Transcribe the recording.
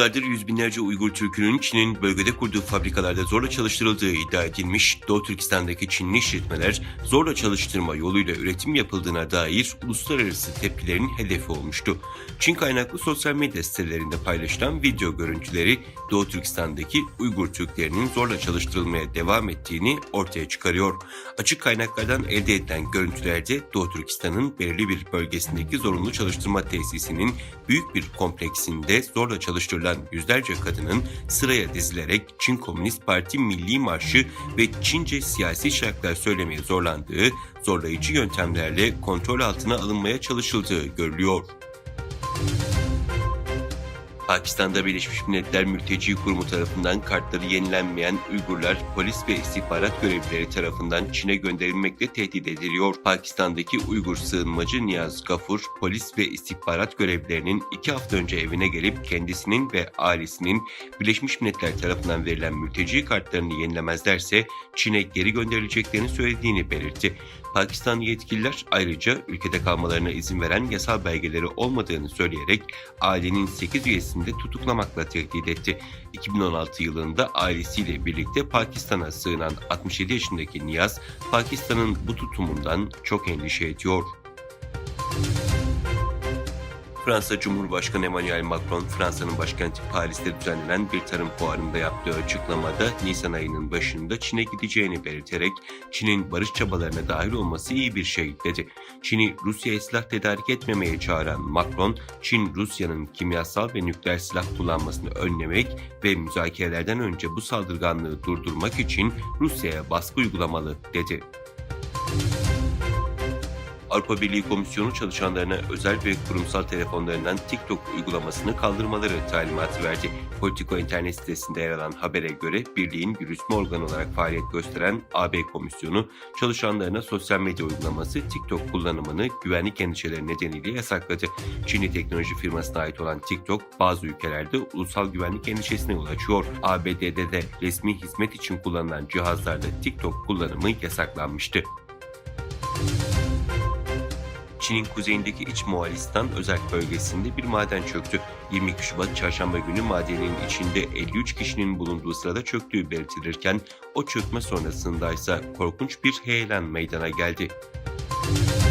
Yıllardır yüz binlerce Uygur Türk'ünün Çin'in bölgede kurduğu fabrikalarda zorla çalıştırıldığı iddia edilmiş, Doğu Türkistan'daki Çinli işletmeler zorla çalıştırma yoluyla üretim yapıldığına dair uluslararası tepkilerin hedefi olmuştu. Çin kaynaklı sosyal medya sitelerinde paylaşılan video görüntüleri Doğu Türkistan'daki Uygur Türklerinin zorla çalıştırılmaya devam ettiğini ortaya çıkarıyor. Açık kaynaklardan elde edilen görüntülerde Doğu Türkistan'ın belirli bir bölgesindeki zorunlu çalıştırma tesisinin büyük bir kompleksinde zorla çalıştırılan yüzlerce kadının sıraya dizilerek Çin Komünist Parti Milli Marşı ve Çince siyasi şarkılar söylemeye zorlandığı, zorlayıcı yöntemlerle kontrol altına alınmaya çalışıldığı görülüyor. Pakistan'da Birleşmiş Milletler Mülteci Kurumu tarafından kartları yenilenmeyen Uygurlar polis ve istihbarat görevlileri tarafından Çin'e gönderilmekle tehdit ediliyor. Pakistan'daki Uygur sığınmacı Niyaz Gafur, polis ve istihbarat görevlilerinin iki hafta önce evine gelip kendisinin ve ailesinin Birleşmiş Milletler tarafından verilen mülteci kartlarını yenilemezlerse Çin'e geri gönderileceklerini söylediğini belirtti. Pakistan yetkililer ayrıca ülkede kalmalarına izin veren yasal belgeleri olmadığını söyleyerek ailenin 8 üyesini de tutuklamakla tehdit etti. 2016 yılında ailesiyle birlikte Pakistan'a sığınan 67 yaşındaki Niyaz, Pakistan'ın bu tutumundan çok endişe ediyor. Fransa Cumhurbaşkanı Emmanuel Macron, Fransa'nın başkenti Paris'te düzenlenen bir tarım fuarında yaptığı açıklamada Nisan ayının başında Çin'e gideceğini belirterek Çin'in barış çabalarına dahil olması iyi bir şey dedi. Çin'i Rusya'ya silah tedarik etmemeye çağıran Macron, Çin Rusya'nın kimyasal ve nükleer silah kullanmasını önlemek ve müzakerelerden önce bu saldırganlığı durdurmak için Rusya'ya baskı uygulamalı dedi. Avrupa Birliği Komisyonu çalışanlarına özel ve kurumsal telefonlarından TikTok uygulamasını kaldırmaları talimatı verdi. Politico internet sitesinde yer alan habere göre birliğin yürütme organı olarak faaliyet gösteren AB Komisyonu çalışanlarına sosyal medya uygulaması TikTok kullanımını güvenlik endişeleri nedeniyle yasakladı. Çinli teknoloji firmasına ait olan TikTok bazı ülkelerde ulusal güvenlik endişesine yol açıyor. ABD'de de resmi hizmet için kullanılan cihazlarda TikTok kullanımı yasaklanmıştı. Çin'in kuzeyindeki İç Moğolistan özerk bölgesinde bir maden çöktü. 22 Şubat çarşamba günü madenin içinde 53 kişinin bulunduğu sırada çöktüğü belirtilirken o çökme sonrasında ise korkunç bir heyelan meydana geldi. Müzik